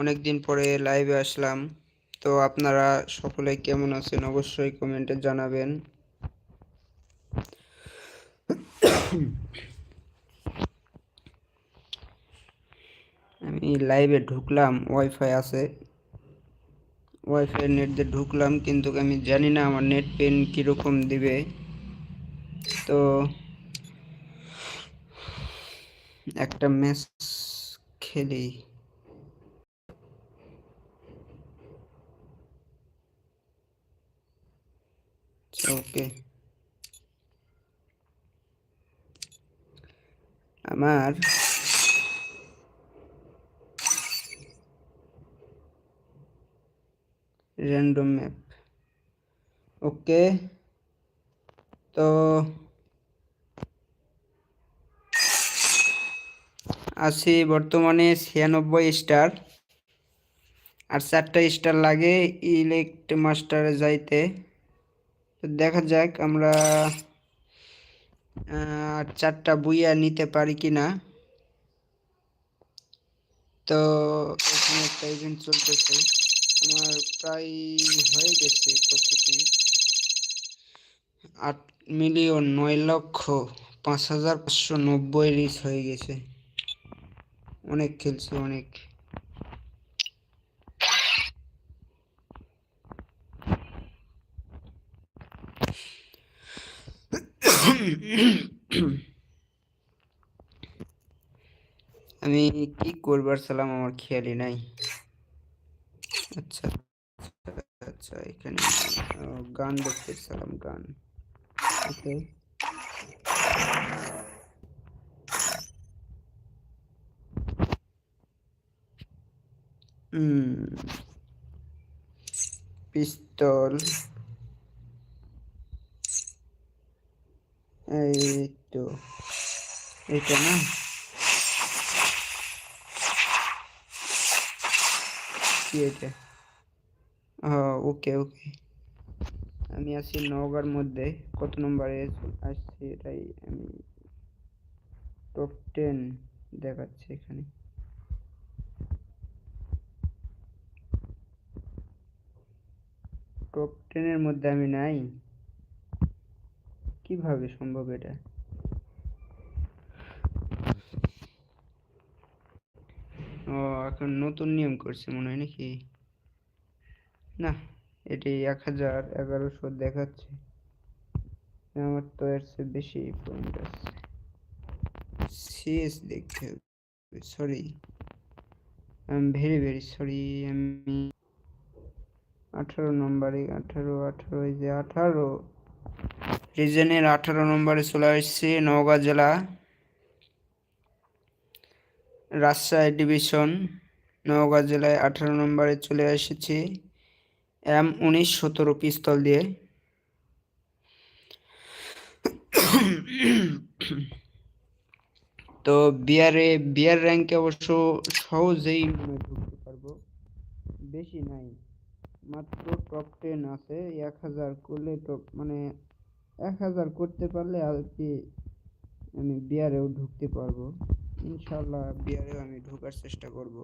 অনেক দিন পরে লাইভে আসলাম। তো আপনারা সকলে কেমন আছেন অবশ্যই কমেন্টে জানাবেন। আমি লাইভে ঢুকলাম ওয়াইফাই আছে। ওয়াইফাই নেট দিয়ে ঢুকলাম, কিন্তু আমি জানি না আমার নেট পেন কীরকম দিবে। তো একটা ম্যাচ খেলি। ওকে আমার র্যান্ডম ম্যাপ ওকে তো আছি বর্তমানে ছিয়ানব্বই স্টার আর চারটা স্টার লাগে ইলেক্ট মাস্টারে যাইতে। তো দেখা যাক আমরা চারটা বুইয়া নিতে পারি কি না। তো এখানে একটা ইভেন্ট চলতেছে। আমার প্রায় হয়ে গেছে কতটি আট মিলিয়ন নয় লক্ষ পাঁচ হাজার পাঁচশো নব্বই রিচ হয়ে গেছে। অনেক খেলছি, অনেক। আমি কি করবার সালাম আমার খেয়ালই নাই। আচ্ছা আচ্ছা, আচ্ছা এখানে আহ, গান দেখতে সালাম গান। ওকে। হুম পিস্তল। এই তো এটা না কি এটা ওকে ওকে আমি আছি নওগাঁর মধ্যে কত নম্বরে আসছি এটাই আমি টপ টেন দেখাচ্ছে এখানে টপ টেনের মধ্যে আমি নাই কীভাবে সম্ভব এটা? ও, এখন নতুন নিয়ম করছে মনে হয় নাকি? না, এটি এক হাজার এগারোশো দেখাচ্ছে। আমার তো এর চেয়ে বেশি পয়েন্ট আছে। সিএস দেখতে হবে sorry I am very very sorry আমি আঠারো নম্বরে, আঠারো আঠারো, এই যে আঠারো। রিজনের আঠারো নম্বরে চলে আসছি নওগাঁ জেলা রাজশাহী ডিভিশন। নওগাঁ জেলায় আঠারো নম্বরে চলে এসেছি এম উনিশ সতেরো পিস্তল দিয়ে। তো বিয়ারে বিয়ার র্যাঙ্কে অবশ্য সহজেই মনে ঢুকতে পারব। বেশি নাই, মাত্র টপ টেন আছে, এক হাজার করলে টপ মানে এক হাজার করতে পারলে আর কি আমি বিয়ারেও ঢুকতে পারব। ইনশাল্লাহ বিয়ারেও আমি ঢোকার চেষ্টা করব।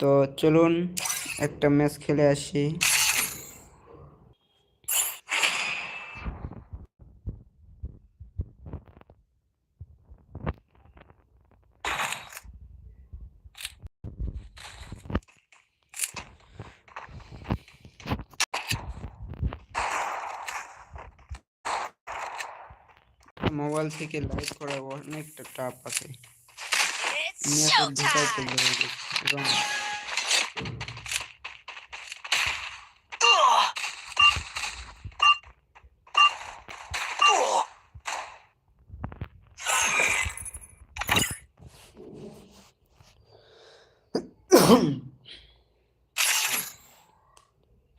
তো চলুন একটা ম্যাচ খেলে আসি। মোবাইল থেকে লাইভ করা অনেকটা টাফ আছে। এবং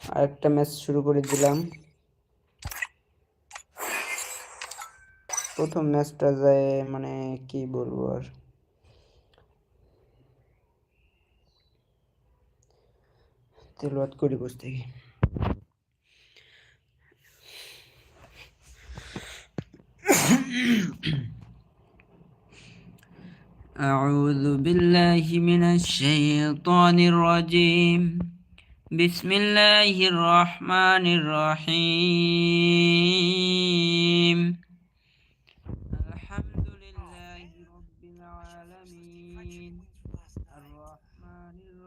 আরেকটা ম্যাচ শুরু করে দিলাম। প্রথম ম্যাচটা যায় মানে কি বলবো আর তেলবাদ করি বসে থেকে أعوذ بالله من الشيطان الرجيم بسم الله الرحمن الرحيم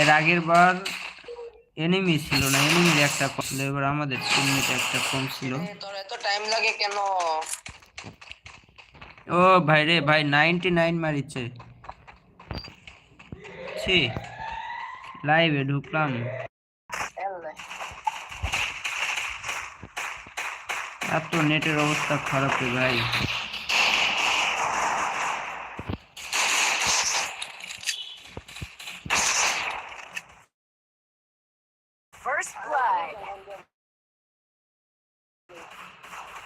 এর আগের বার এনিমি ছিল না এনিমির একটা কম ছিল এবার আমাদের টিমমেট একটা কম ছিল। তোর এত টাইম লাগে কেন? ও ভাই রে ভাই নাইনটি নাইন মারিছে। ছি লাইভে ঢুকলাম। এত নেটের অবস্থা খারাপ রে ভাই।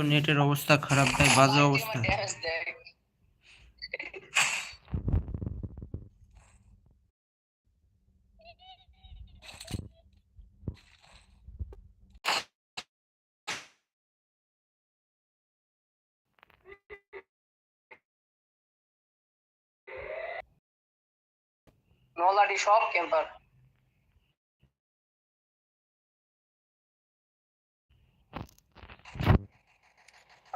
এত নেটের অবস্থা খারাপ ভাই বাজে অবস্থা Damage দেখ। নলাডি সব ক্যাম্পার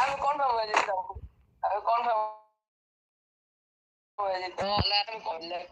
আমি কনফার্ম হয়ে যেতাম আমি কনফার্ম হয়ে যেতাম আমি কনফার্ম